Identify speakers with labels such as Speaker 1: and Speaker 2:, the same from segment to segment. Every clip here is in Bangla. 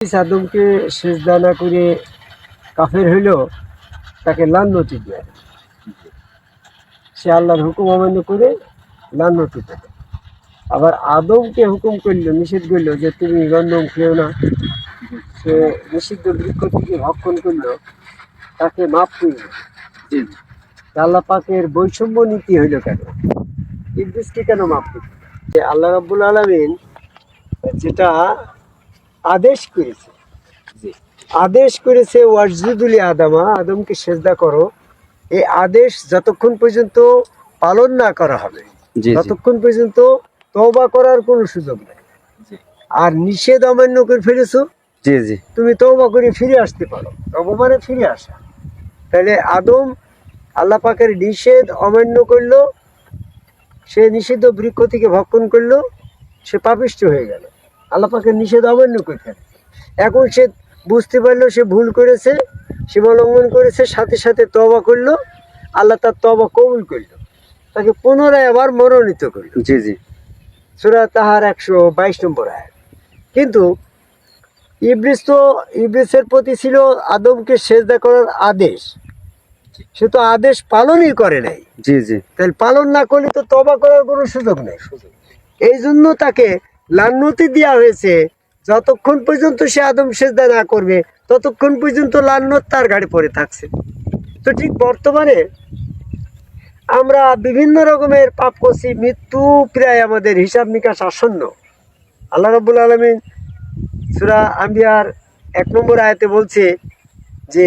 Speaker 1: আদমকে সেজদা না করে কাফের হইল তাকে লান্নতি দেয়। সে আল্লাহর হুকুম অমান্য করে লান্নতি দেয়। আবার আদমকে হুকুম করল নিষেধ করল যে তুমি গন্ধম খেও না। সে নিষিদ্ধ বৃক্ষ থেকে ভক্ষণ করল তাকে মাফ করল আল্লাহ পাকের বৈষম্য নীতি হইল কেন? ইবলিসকে কেন মাফ করল? যে আল্লাহ রাব্বুল আলমিন যেটা আদেশ করেছে। আদেশ করেছে ওয়াজুদুল আদামা আদমকে সেজদা করো। এই আদেশ যতক্ষণ পর্যন্ত পালন না করা হবে ততক্ষণ পর্যন্ত তওবা করার কোনো সুযোগ নেই। আর নিষেধ অমান্য করে ফেলেছো?
Speaker 2: জি জি।
Speaker 1: তুমি তওবা করে ফিরে আসতে পারো। তওবা মানে ফিরে আসা। তাহলে আদম আল্লাহ পাকের নিষেধ অমান্য করল সে নিষিদ্ধ বৃক্ষ থেকে ভক্ষণ করল সে পাপিষ্ট হয়ে গেল। আল্লাহ পাকের নিষেধ অমান্য করে ফেলে এখন সে বুঝতে পারল সে ভুল করেছে সীমা লঙ্ঘন করেছে সাথে সাথে তবা করল আল্লাহ তার তবা কবুল করল। তাকে পুনরায় আবার মনোনীত করল।
Speaker 2: জি জি।
Speaker 1: সুরা তাহার একশো বাইশ নম্বর আয় কিন্তু ইবলিস তো ইবলিসের প্রতি ছিল আদমকে সেজদা করার আদেশ। সে তো আদেশ পালনই করে নাই।
Speaker 2: জি জি।
Speaker 1: তাহলে পালন না করলে তো তবা করার কোনো সুযোগ নেই। এই জন্য তাকে লান্নতি দেওয়া হয়েছে। যতক্ষণ পর্যন্ত সে আদম সেজদা না করবে ততক্ষণ পর্যন্ত লান্নত তার গাড়ি পড়ে থাকছে। তো ঠিক বর্তমানে আমরা বিভিন্ন রকমের পাপ করছি মৃত্যু প্রায় আমাদের হিসাব নিকাশ আসন্ন। আল্লাহ রাব্বুল আলমিন সুরা আম্বিয়ার এক নম্বর আয়াতে বলছে যে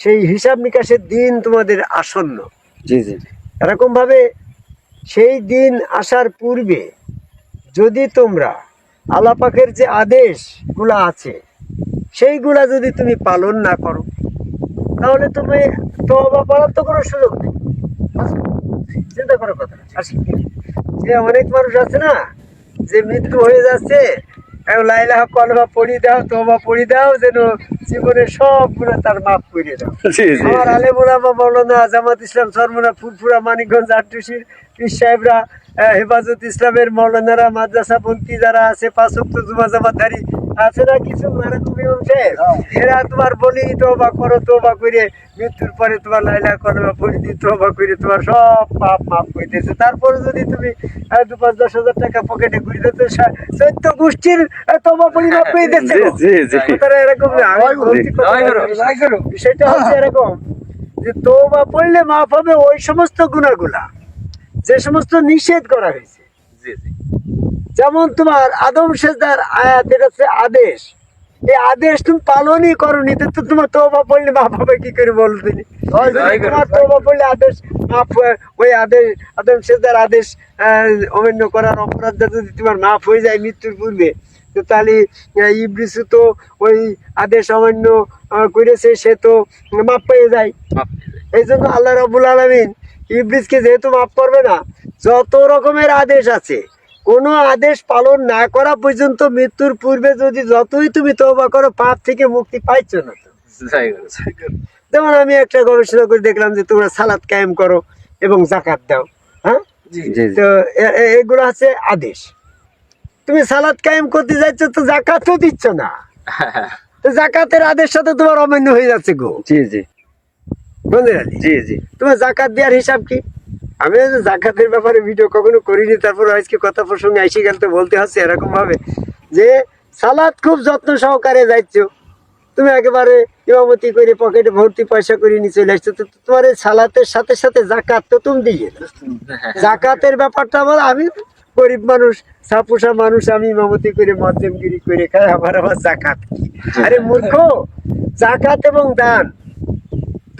Speaker 1: সেই হিসাব নিকাশের দিন তোমাদের আসন্ন।
Speaker 2: জি জি।
Speaker 1: এরকমভাবে সেই দিন আসার পূর্বে যদি তোমরা আলাপাকের পাকের যে আদেশগুলো আছে, সেইগুলা যদি তুমি পালন না করো, তাহলে তুমি তবা পালার তো কোনো সুযোগ নেই। চিন্তা করার কথা আসি। যে অনেক মানুষ আছে না, যে মৃত্যু হয়ে যাচ্ছে এখন লাইলাহ কলবা পড়ি দাও তবা পড়ি দাও যেন জীবনের সবগুলো তার মাপ করে দাও। আমার মৌলানা জামাত ইসলাম সরমুনা ফুরফুরা মানিকগঞ্জ আটটুসির পীর সাহেবরা হেফাজত ইসলামের মৌলানারা মাদ্রাসা পন্থী যারা আছে পাঁচ জুমা জামাতধারী আছে না কিছু? এরকম ইমাম সাহেব এরা তোমার বলি তোবা করো তোবা করে মৃত্যুর পরে তোমার লাইলা করবা পড়ি তোবা করে তোমার সব পাপ মাফ করে তারপরে যদি তুমি দু পাঁচ দশ হাজার টাকা পকেটে ঘুরে দিত চৈত্য গোষ্ঠীর তোবা পড়ি মাফ করে দিচ্ছে কথাটা এরকম বিষয়টা হচ্ছে এরকম যে তওবা পড়লে মাফ হবে ওই সমস্ত গুণাগুলা। যে সমস্ত নিষেধ করা হয়েছে।
Speaker 2: জি জি।
Speaker 1: যেমন তোমার আদম সেজদার আয়াত এটা হচ্ছে আদেশ। এই আদেশ তুমি পালনই করনি তো তোমার তওবা পড়লে মাফ হবে কি করে বলো তুমি? যদি তোমার তওবা পড়লে আদেশ মাফ হয়, ওই আদেশ আদম সেজদার আদেশ অমান্য করার অপরাধটা যদি তোমার মাফ হয়ে যায় মৃত্যুর পূর্বে তো তাহলে আহ, তো ওই আদেশ অমান্য করেছে সে তো মাফ পেয়ে যায়। এই জন্য আল্লাহ রবুল আলমিন ইবলিসকে যেহেতু মাফ করবে না যত রকমের আদেশ আছে কোনো আদেশ পালন না করা পর্যন্ত মৃত্যুর পূর্বে যদি যতই তুমি তওবা করো পাপ থেকে মুক্তি পাইছ না যেমন আমি একটা গবেষণা করে দেখলাম যে তোমরা সালাদ কায়েম করো এবং জাকাত দাও হ্যাঁ?
Speaker 2: জি জি
Speaker 1: তো এগুলো আছে আদেশ। তুমি সালাদ কায়েম করতে যাচ্ছ তো জাকাতও দিচ্ছ না। তো জাকাতের আদেশ সাথে তোমার অমান্য হয়ে যাচ্ছে গো।
Speaker 2: জি জি। জি জি।
Speaker 1: তোমার জাকাত দেওয়ার হিসাব কি? আমি জাকাতের ব্যাপারে ভিডিও কখনো করিনি তারপর আজকে কথা প্রসঙ্গে এসে গেল তো বলতে হচ্ছে এরকম ভাবে যে সালাদ খুব যত্ন সহকারে যাচ্ছ তুমি একেবারে ইমামতি করে পকেটে ভর্তি পয়সা করে নিয়ে চলে আসছো। তো তোমার সালাতের সাথে সাথে জাকাত তো তুমি দিয়ে জাকাতের ব্যাপারটা বল, আমি গরিব মানুষ, সাপুসা মানুষ, আমি ইমামতি করে, মধ্যমগিরি করে খাই, আমার আবার জাকাত আরে মূর্খ, জাকাত এবং দান,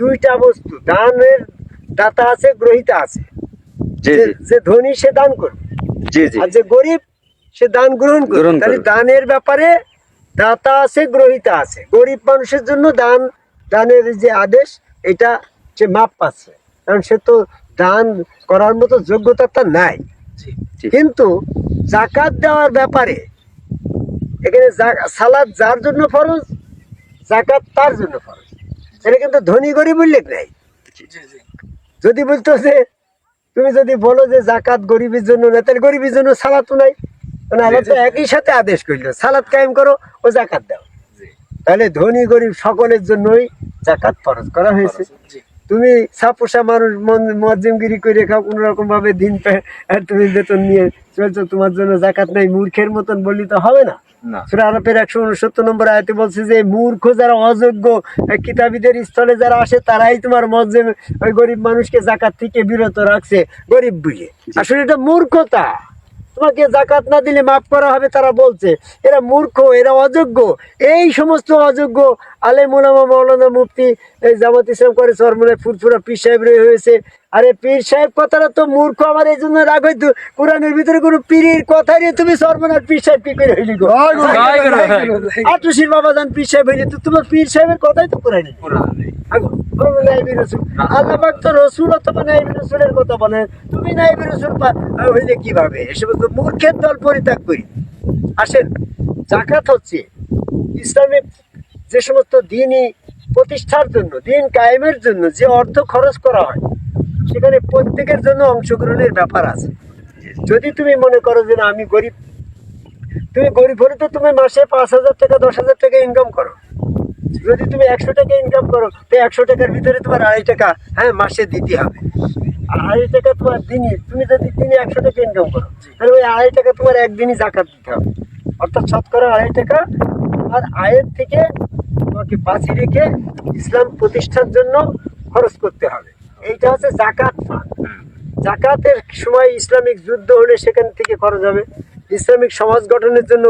Speaker 1: দুইটা বস্তু, দানের দাতা আছে গ্রহিতা আছে। যে- ধনী সে দান করবে।
Speaker 2: জি জি।
Speaker 1: আর যে গরিব সে দান গ্রহণ করবে। তাহলে দানের ব্যাপারে দাতা আছে গ্রহিতা আছে। গরিব মানুষের জন্য দান দানের যে আদেশ এটা সে মাপ পাচ্ছে। কারণ সে তো দান করার মতো যোগ্যতা তার নাই। কিন্তু জাকাত দেওয়ার ব্যাপারে এখানে সালাদ যার জন্য ফরজ জাকাত তার জন্য ফরজ। এটা কিন্তু ধনী গরিব উল্লেখ নাই। যদি বলতো যে তুমি যদি বলো যে জাকাত গরিবের জন্য না তাহলে গরিবের জন্য সালাতও নাই। মানে আল্লাহ তো একই সাথে আদেশ করল সালাত কায়েম করো ও জাকাত দাও। তাহলে ধনী গরিব সকলের জন্যই জাকাত ফরজ করা হয়েছে। তুমি সাপোসা মানুষ মন- মজ্জিমগিরি করে খাও কোনো রকম ভাবে দিন তুমি বেতন নিয়ে চলছো তোমার জন্য জাকাত নাই মূর্খের মতন বললি তো হবে না। সুরা একশো উনসত্তর নম্বর আয়তে বলছে যে মূর্খ যারা অযোগ্য কিতাবীদের স্থলে যারা আসে তারাই তোমার ওই গরিব মানুষকে জাকাত থেকে বিরত রাখছে। গরিব বুঝে আসলে এটা মূর্খতা। তোমাকে জাকাত না দিলে মাফ করা হবে তারা বলছে এরা মূর্খ এরা অযোগ্য। এই সমস্ত অযোগ্য আলে মোলামা মৌলানা মুফতি এই জামাত ইসলাম করে চরমনে ফুরফুরা পীর সাহেব রয়ে হয়েছে। আরে পীর সাহেব কথাটা তো মূর্খ আমার এই জন্য রাগ হইতো। কোরআনের ভিতরে কোনো পীরের কথা নিয়ে তুমি চরমনার পীর সাহেব কি করে হইলি গো? আটুশির বাবা যান পীর সাহেব হইলে তো তোমার পীর সাহেবের কথাই তো কোরআনে। আল্লাহ পাক তো রসুল অথবা নাইবি রসুলের কথা বলেন। তুমি নাইবি রসুল পা- হইলে কীভাবে? এসব তো মূর্খের দল পরিত্যাগ করি। আসেন জাকাত হচ্ছে ইসলামিক যে সমস্ত দিনই প্রতিষ্ঠার জন্য, দিন কায়েমের জন্য যে অর্থ খরচ করা হয়, সেখানে প্রত্যেকের জন্য অংশগ্রহণের ব্যাপার আছে। যদি তুমি মনে করো যে না, আমি গরিব, তুমি গরিব হলে তো তুমি মাসে পাঁচ হাজার টাকা, দশ হাজার টাকা ইনকাম করো। যদি তুমি একশো টাকা ইনকাম করো, তো একশো টাকার ভিতরে তোমার আড়াই টাকা হ্যাঁ মাসে দিতে হবে। আর আড়াই টাকা তোমার দিনই, তুমি যদি দিনে একশো টাকা ইনকাম করো, তাহলে ওই আড়াই টাকা তোমার একদিনই জাকাত দিতে হবে। অর্থাৎ শতকরা আড়াই টাকা তোমার আয়ের থেকে তোমাকে বাঁচি রেখে ইসলাম প্রতিষ্ঠার জন্য খরচ করতে হবে। এইটা হচ্ছে জাকাত জাকাতের সময় ইসলামিক যুদ্ধ হলে সেখান থেকে খরচ হবে। ইসলামিক সমাজ গঠনের জন্য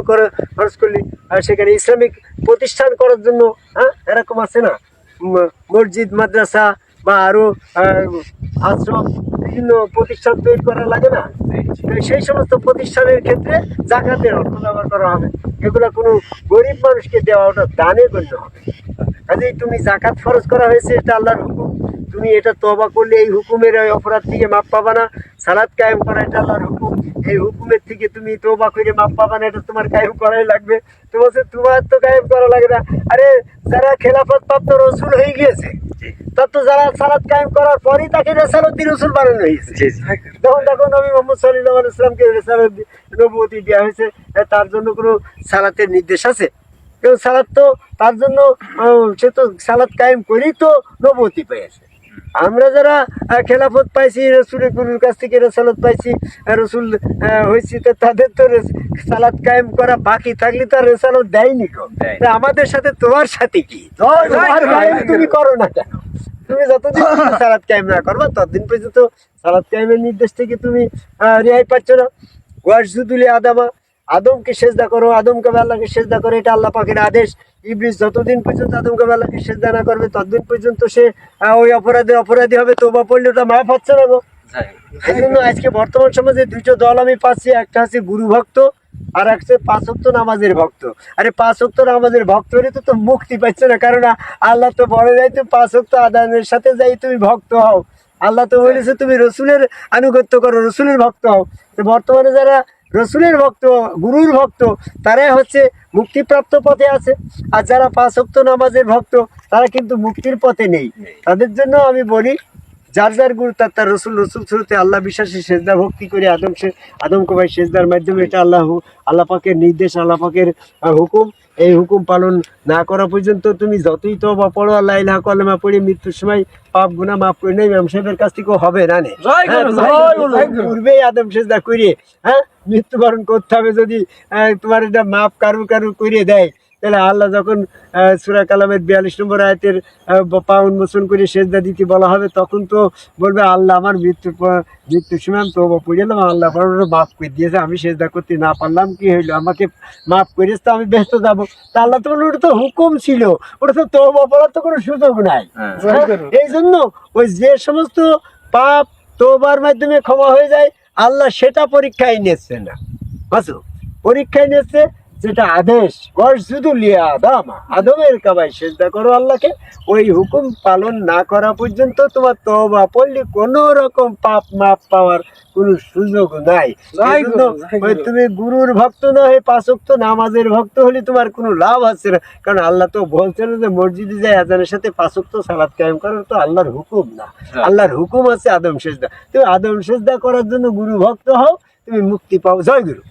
Speaker 1: খরচ করলি আর সেখানে ইসলামিক প্রতিষ্ঠান করার জন্য হ্যাঁ এরকম আছে না? মসজিদ, মাদ্রাসা বা আরও আশ্রম বিভিন্ন প্রতিষ্ঠান তৈরি করা লাগে না? সেই সমস্ত প্রতিষ্ঠানের ক্ষেত্রে জাকাতের অর্থ ব্যবহার করা হবে। এগুলো কোনো গরিব মানুষকে দেওয়া ওটা দানে গণ্য হবে। কাজেই তুমি জাকাত খরচ করা হয়েছে এটা আল্লাহর হুকুম। তুমি এটা তবা করলে এই হুকুমের ওই অপরাধ থেকে মাপ পাবা না। সালাদ কায়েম করা এটা আল্লাহর হুকুম। এই হুকুমের থেকে তুমি তবা করে মাপ পাবা না এটা তোমার কায়েম করাই লাগবে। তো বলছে তোমার তো কায়েম করা লাগে না। আরে যারা খেলাফত প্রাপ্ত রসুল হয়ে গিয়েছে তার তো যারা সালাদ কায়েম করার পরই তাকে রেসালতি রসুল বানানো হয়েছে। তখন তখন নবী মোহাম্মদ সাল্লাহ ইসলামকে রেসালত নবুতি দেওয়া হয়েছে তার জন্য কোনো সালাতের নির্দেশ আছে? কেউ সালাদ তো তার জন্য সে তো সালাদ কায়েম করেই তো নবতি পেয়েছে। আমরা যারা খেলাফত পাইছি রসুলের গুরুর কাছ থেকে রেসালত পাইছি রসুল হয়েছি তো তাদের তো সালাদ কায়েম করা বাকি থাকলে তো আর রেসালত দেয়নি কেউ আমাদের সাথে তোমার সাথে কি? তোমার কায়েম তুমি করো না কেন? তুমি যতদিন সালাদ কায়েম না করবা ততদিন পর্যন্ত সালাদ কায়েমের নির্দেশ থেকে তুমি রেহাই পাচ্ছ না। ওয়াসজুদুলি আদামা আদমকে সেজদা করো আদমকে আল্লাহকে সেজদা করো এটা আল্লাহ পাকের আদেশ। ইবলিস যতদিন পর্যন্ত আদমকে আল্লাহকে সেজদা না করবে ততদিন পর্যন্ত সে ওই অপরাধে অপরাধী হবে তোবা পড়লে ওটা মাফ হচ্ছে না গো। এই জন্য আজকে বর্তমান সমাজে দুটো দল আমি পাচ্ছি একটা হচ্ছে গুরু ভক্ত আর হচ্ছে পাঁচক্ত নামাজের ভক্ত। আরে পাঁচক্ত নামাজের ভক্ত হলে তো মুক্তি পাচ্ছে না কারণ আল্লাহ তো বলে যাই তুমি পাঁচক্ত আদানের সাথে যাই তুমি ভক্ত হও। আল্লাহ তো বলেছে তুমি রসুলের আনুগত্য করো রসুলের ভক্ত হও। তো বর্তমানে যারা রসুলের ভক্ত, গুরুর ভক্ত, তারাই হচ্ছে মুক্তিপ্রাপ্ত পথে আছে। আর যারা পাঁচক্ত নামাজের ভক্ত, তারা কিন্তু মুক্তির পথে নেই। তাদের জন্য আমি বলি যার যার গুরু তার তার রসুল রসুল শুরুতে আল্লাহ বিশ্বাসী সেজদা ভক্তি করে আদম সে আদম কবাই সেজদার মাধ্যমে এটা আল্লাহ আল্লাহ পাকের নির্দেশ আল্লাহ পাকের হুকুম। এই হুকুম পালন না করা পর্যন্ত তুমি যতই তো বা পড়ো আল্লাহ ইলাহা কলেমা পড়ে মৃত্যুর সময় পাপ গুনাহ মাফ করে নেই ইমাম সাহেবের কাছ থেকেও হবে না নে? হ্যাঁ। পূর্বেই আদম সেজদা করিয়ে হ্যাঁ মৃত্যুবরণ করতে হবে যদি তোমার এটা মাপ কারু কারু করিয়ে দেয়। তাহলে আল্লাহ যখন সুরা কালামের বিয়াল্লিশ নম্বর আয়তের পা উন্মোচন করে সেজদা দিতে বলা হবে তখন তো বলবে আল্লাহ আমার মৃত্যুর মৃত্যুর সময় আমি তোবা পড়ে আল্লাহ বড় মাফ করে দিয়েছে আমি সেজদা করতে না পারলাম কি হইল? আমাকে মাফ করেছে তো আমি ব্যস্ত যাব। তা আল্লাহ তো বলল, ওটা তো হুকুম ছিল ওটা তো তোবা পড়ার তো কোনো সুযোগ নাই।
Speaker 2: হ্যাঁ।
Speaker 1: হ্যাঁ? এই জন্য ওই যে সমস্ত পাপ তোবার মাধ্যমে ক্ষমা হয়ে যায় আল্লাহ সেটা পরীক্ষায় নিচ্ছে না। বুঝছ? পরীক্ষায় নিচ্ছে যেটা আদেশ শুধু লিয়া আদম। আদমের কাবাই সেজদা করো আল্লাহকে ওই হুকুম পালন না করা পর্যন্ত তোমার তওবা পড়লে কোনো রকম পাপ মাপ পাওয়ার কোনো সুযোগ নাই। তুমি গুরুর ভক্ত না হয়ে পাঁচক্ত নামাজের ভক্ত হলে তোমার কোনো লাভ আছে না। কারণ আল্লাহ তো বলছেন যে মসজিদে যায় আজানের সাথে পাঁচক্ত সালাদ কায়েম করার তো আল্লাহর হুকুম না। আল্লাহর হুকুম আছে আদম সেজদা। তুমি আদম সেজদা করার জন্য গুরু ভক্ত হও তুমি মুক্তি পাও। জয় গুরু।